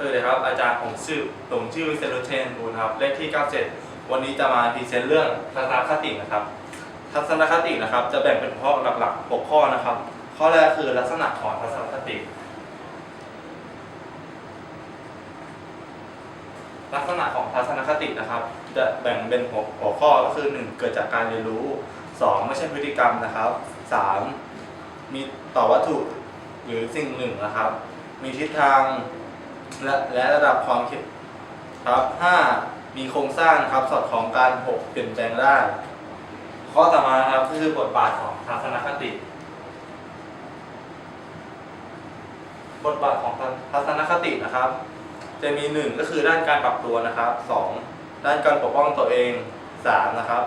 สวัสดีครับ อาจารย์ผมชื่อผมชื่อเซโรเชนบูนครับ เลขที่ 97 วันนี้จะมาพรีเซนต์เรื่องทัศนคตินะครับ ทัศนคตินะครับ จะแบ่งเป็นข้อหลักๆ 6 ข้อนะครับ ข้อแรกคือลักษณะของทัศนคติ ลักษณะของทัศนคตินะครับ จะแบ่งเป็นหัวหัวข้อก็คือ 1 เกิดจากการเรียนรู้ 2 ไม่ใช่พฤติกรรมนะครับ 3 มีต่อวัตถุหรือสิ่งหนึ่งนะครับ มีทิศทาง และและระดับความคิดครับ 5. มีโครงสร้างครับสอดคล้องการหกเปลี่ยนแปลงได้ ข้อต่อมานะครับก็คือบทบาทของทัศนคติ บทบาทของทัศนคตินะครับ จะมีหนึ่งก็คือด้านการปรับตัวนะครับสองด้านการปกป้องตัวเองสามนะครับ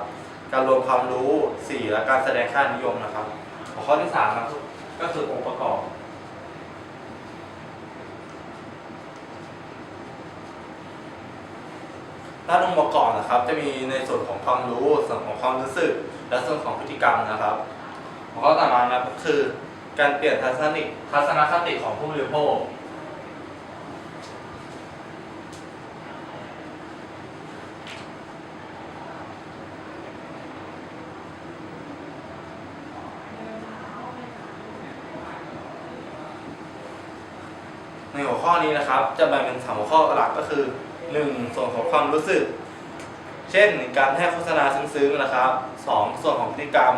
การรวมความรู้สี่และการแสดงค่านิยมนะครับ ข้อที่สามนะครับก็คือองค์ประกอบ ด้านองค์ประกอบนะครับ จะมีในส่วนของความรู้ส่วนของความรู้สึก และส่วนของพฤติกรรมนะครับหัวข้อต่อมานะครับก็คือการเปลี่ยนทัศนคติทัศนคติของผู้บริโภคในหัวข้อนี้นะครับ จะแบ่งเป็นสามหัวข้อหลักก็คือ 1. ส่วนของความรู้สึก เช่นการให้โฆษณาซึ้งๆนะครับ 2. ส่วนของพฤติกรรม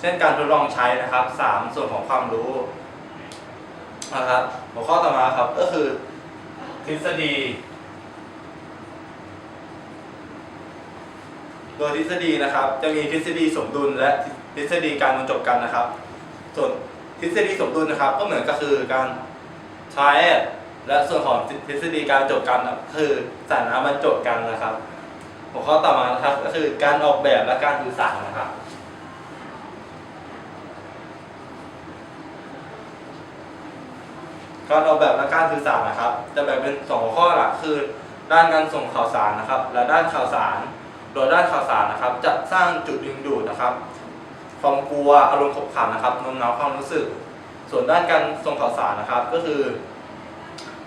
เช่นการทดลองใช้นะครับ 3. ส่วนของความรู้นะครับหัวข้อต่อมาครับก็คือทฤษฎี โดยทฤษฎีนะครับ จะมีทฤษฎีสมดุลและทฤษฎีการบรรจบกันนะครับ ส่วนทฤษฎีสมดุลนะครับ ก็เหมือนก็คือการใช้ และส่วนของทฤษฎีการจบกันคือสารน้ำบรรจบกันนะครับหัวข้อต่อมานะครับก็คือการออกแบบและการสื่อสารนะครับการออกแบบและการสื่อสารนะครับ จะแบ่งเป็นสองหัวข้อหลักคือ ด้านการส่งข่าวสารนะครับ และด้านข่าวสาร โดยด้านข่าวสารนะครับ จะสร้างจุดดึงดูดนะครับความกลัวอารมณ์ขบขันนะครับโน้มน้าวความรู้สึก ส่วนด้านการส่งข่าวสารนะครับ ก็คือ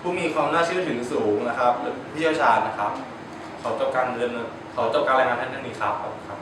ผู้มีความน่าเชื่อถือสูงนะครับหรือผู้เชี่ยวชาญนะครับเขาจบการเรียนเขาจบการรายงานท่านนี้ครับขอบคุณครับ